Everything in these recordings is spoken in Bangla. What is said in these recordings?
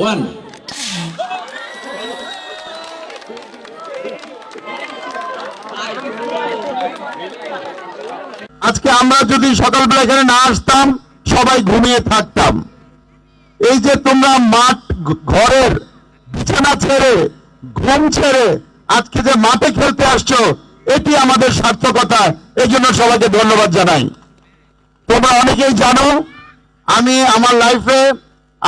ওয়ান আজকে আমরা যদি সকালবেলা এখানে না আসতাম, সবাই ঘুমিয়ে থাকতাম। এই যে তোমরা মাঠ ঘরের বিছানা ছেড়ে, ঘুম ছেড়ে আজকে যে মাঠে খেলতে আসছো, এটি আমাদের সার্থকতা। এই জন্য সবাইকে ধন্যবাদ জানাই। তোমরা অনেকেই জানো, আমি আমার লাইফে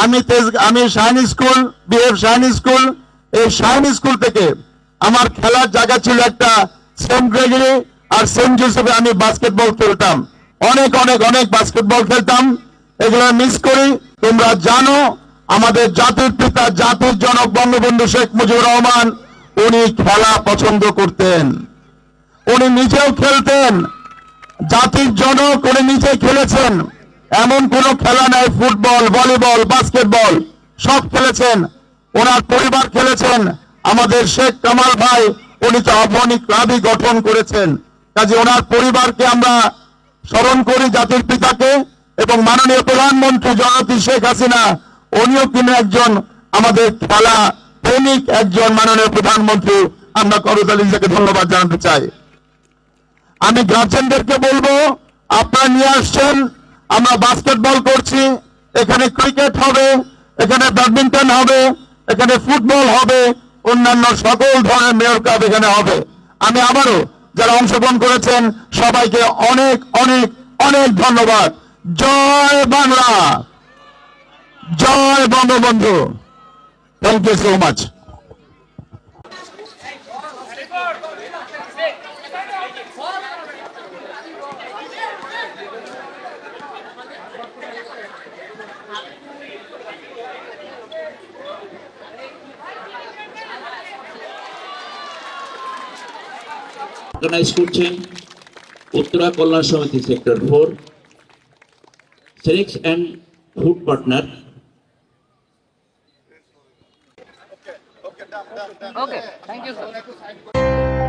আমি তেজ আমি shine school, BF shine school, এই শাইন স্কুল থেকে আমার খেলার জায়গা ছিল একটা সেন্ট গ্রেগরি আর সেন্ট জোসেফে আমি বাস্কেটবল খেলতাম। অনেক অনেক অনেক বাস্কেটবল খেলতাম। এগুলো মিস করি। তোমরা জানো, আমাদের জাতির পিতা, জাতির জনক বঙ্গবন্ধু শেখ মুজিবুর রহমান, উনি খেলা পছন্দ করতেন। উনি নিজেও খেলতেন। জাতির জনক, উনি নিজে খেলেছেন। এমন কোন খেলা নাই, ফুটবল, ভলিবল, বাস্কেটবল, সব খেলেছেন। ওনার পরিবার খেলেছেন। আমাদের শেখ কামাল ভাই, উনি তো আবহানিক ক্লাবই গঠন করেছেন। কাজে ওনার পরিবারকে আমরা স্মরণ করি জাতির পিতাকে এবং মাননীয় প্রধানমন্ত্রী জনতি শেখ হাসিনা, উনিও কিন্তু একজন আমাদের খেলা প্রেমিক, একজন মাননীয় প্রধানমন্ত্রী। আমরা করতালিজাকে ধন্যবাদ জানাতে চাই। আমি গার্জেনদেরকে বলব, আপনারা নিয়ে আসছেন আমরা বাস্কেটবল করছি, এখানে ক্রিকেট হবে, এখানে ব্যাডমিন্টন হবে, এখানে ফুটবল হবে, অন্যান্য সকল ধরনের মেয়র কাপ এখানে হবে। আমি আবারও যারা অংশগ্রহণ করেছেন, সবাইকে অনেক অনেক অনেক ধন্যবাদ। জয় বাংলা! জয় Bangabandhu! Thank you so much organise করছেন Uttara Kalyan Samiti sector four সেরেক্স and food partner Okay, thank you, sir.